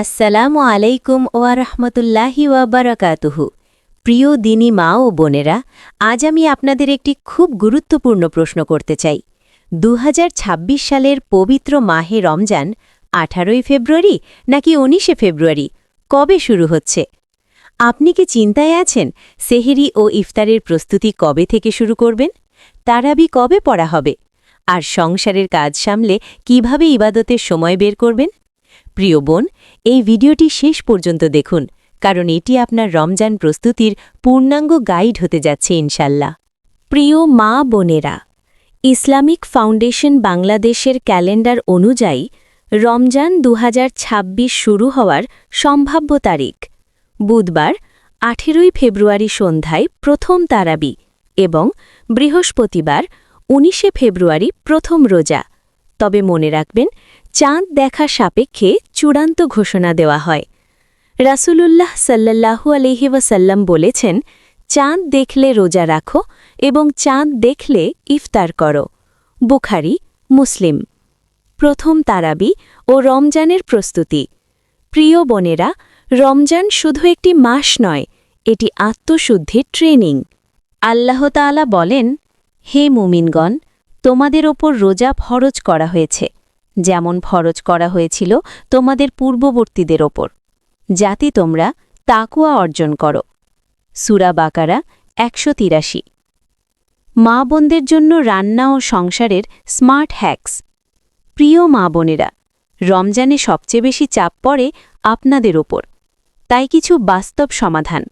আসসালামু আলাইকুম ওয়া রাহমাতুল্লাহি ওয়া বারাকাতুহু। প্রিয় দিনী মা ও বোনেরা, আজ আমি আপনাদের একটি খুব গুরুত্বপূর্ণ প্রশ্ন করতে চাই। দু হাজার ছাব্বিশ সালের পবিত্র মাহে রমজান আঠারোই ফেব্রুয়ারি নাকি উনিশে ফেব্রুয়ারি? কবে শুরু হচ্ছে? আপনি কি চিন্তায় আছেন সেহেরি ও ইফতারের প্রস্তুতি কবে থেকে শুরু করবেন? তারাবি কবে পড়া হবে? আর সংসারের কাজ সামলে কীভাবে ইবাদতের সময় বের করবেন? প্রিয় বোন, এই ভিডিওটি শেষ পর্যন্ত দেখুন, কারণ এটি আপনার রমজান প্রস্তুতির পূর্ণাঙ্গ গাইড হতে যাচ্ছে ইনশাল্লাহ। প্রিয় মা বোনেরা, ইসলামিক ফাউন্ডেশন বাংলাদেশের ক্যালেন্ডার অনুযায়ী রমজান দু হাজার ছাব্বিশ শুরু হওয়ার সম্ভাব্য তারিখ, বুধবার, আঠেরোই ফেব্রুয়ারি সন্ধ্যায় প্রথম তারাবি এবং বৃহস্পতিবার, উনিশে ফেব্রুয়ারি প্রথম রোজা। তবে মনে রাখবেন চাঁদ দেখা সাপেক্ষে চূড়ান্ত ঘোষণা দেওয়া হয়। রাসূলুল্লাহ সাল্লাল্লাহু আলহি ওয়াসাল্লাম বলেছেন, চাঁদ দেখলে রোজা রাখো এবং চাঁদ দেখলে ইফতার করো। বুখারি, মুসলিম। প্রথম তারাবি ও রমজানের প্রস্তুতি। প্রিয় বোনেরা, রমজান শুধু একটি মাস নয়, এটি আত্মশুদ্ধির ট্রেনিং। আল্লাহ তাআলা বলেন, হে মুমিনগণ, তোমাদের ওপর রোজা ফরজ করা হয়েছে। যেমন ফরজ করা হয়েছিল তোমাদের পূর্ববর্তীদের ওপর। যাতে তোমরা তাকুয়া অর্জন করো। সুরা বাকারা একশো তিরাশি। মা বোনদের জন্য রান্না ও সংসারের স্মার্ট হ্যাক্স। প্রিয় মা বোনেরা, রমজানে সবচেয়ে বেশি চাপ পড়ে আপনাদের ওপর। তাই কিছু বাস্তব সমাধান।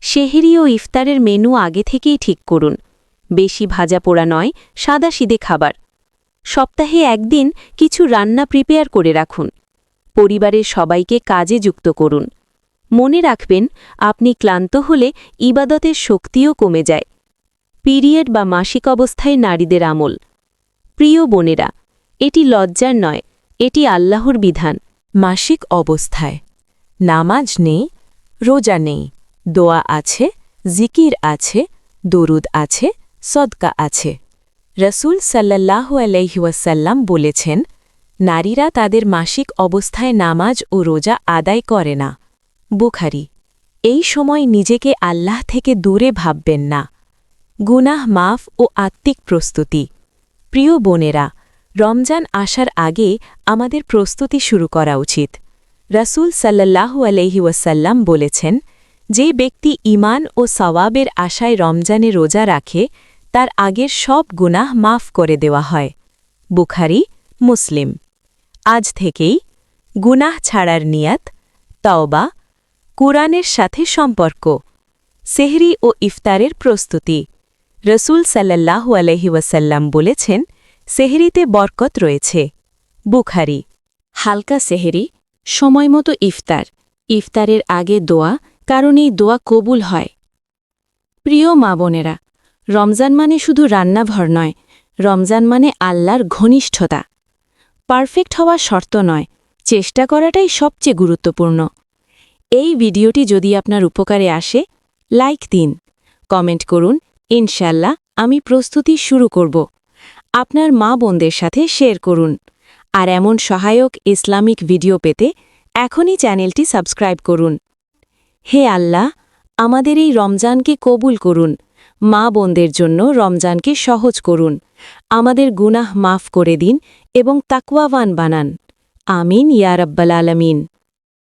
সেহেরি ও ইফতারের মেনু আগে থেকেই ঠিক করুন। বেশি ভাজা পোড়া নয় সাদাসিদে খাবার। সপ্তাহে একদিন কিছু রান্না প্রিপেয়ার করে রাখুন। পরিবারের সবাইকে কাজে যুক্ত করুন। মনে রাখবেন, আপনি ক্লান্ত হলে ইবাদতের শক্তিও কমে যায়। পিরিয়ড বা মাসিক অবস্থায় নারীদের আমল। প্রিয় বোনেরা, এটি লজ্জার নয়, এটি আল্লাহর বিধান। মাসিক অবস্থায়। নামাজ নেই, রোজা নেই। দোয়া আছে, জিকির আছে, দরুদ আছে, সদকা আছে। রসুল সাল্লাল্লাহু আলহিউসাল্লাম বলেছেন, নারীরা তাদের মাসিক অবস্থায় নামাজ ও রোজা আদায় করে না। বুখারি, এই সময় নিজেকে আল্লাহ থেকে দূরে ভাববেন না। গুনাহ মাফ ও আত্মিক প্রস্তুতি। প্রিয় বোনেরা, রমজান আসার আগে আমাদের প্রস্তুতি শুরু করা উচিত। রসুল সাল্লাল্লাহু আলহি ওয়াসাল্লাম বলেছেন, যে ব্যক্তি ইমান ও সওয়াবের আশায় রমজানে রোজা রাখে তার আগের সব গুনাহ মাফ করে দেওয়া হয়। বুখারি, মুসলিম। আজ থেকেই গুনাহ ছাড়ার নিয়াত, তওবা, কুরআনের সাথে সম্পর্ক, সেহরি ও ইফতারের প্রস্তুতি, রসুল সাল্লাল্লাহু আলহি ওয়াসাল্লাম বলেছেন, সেহরিতে বরকত রয়েছে। বুখারি, হালকা সেহেরি সময়মতো ইফতার, ইফতারের আগে দোয়া কারণ এই দোয়া কবুল হয়। প্রিয় মা বোনেরা রমজান মানে শুধু রান্নাভর নয়, রমজান মানে আল্লাহর ঘনিষ্ঠতা। পারফেক্ট হওয়া শর্ত নয়, চেষ্টা করাটাই সবচেয়ে গুরুত্বপূর্ণ। এই ভিডিওটি যদি আপনার উপকারে আসে, লাইক দিন। কমেন্ট করুন ইনশাল্লাহ আমি প্রস্তুতি শুরু করব। আপনার মা বোনদের সাথে শেয়ার করুন। আর এমন সহায়ক ইসলামিক ভিডিও পেতে এখনই চ্যানেলটি সাবস্ক্রাইব করুন। হে আল্লাহ, আমাদের এই রমজানকে কবুল করুন। মা বোনদের জন্য রমজানকে সহজ করুন। আমাদের গুনাহ মাফ করে দিন এবং তাকুয়াবান বানান। আমিন ইয়ারব্বাল আলমিন।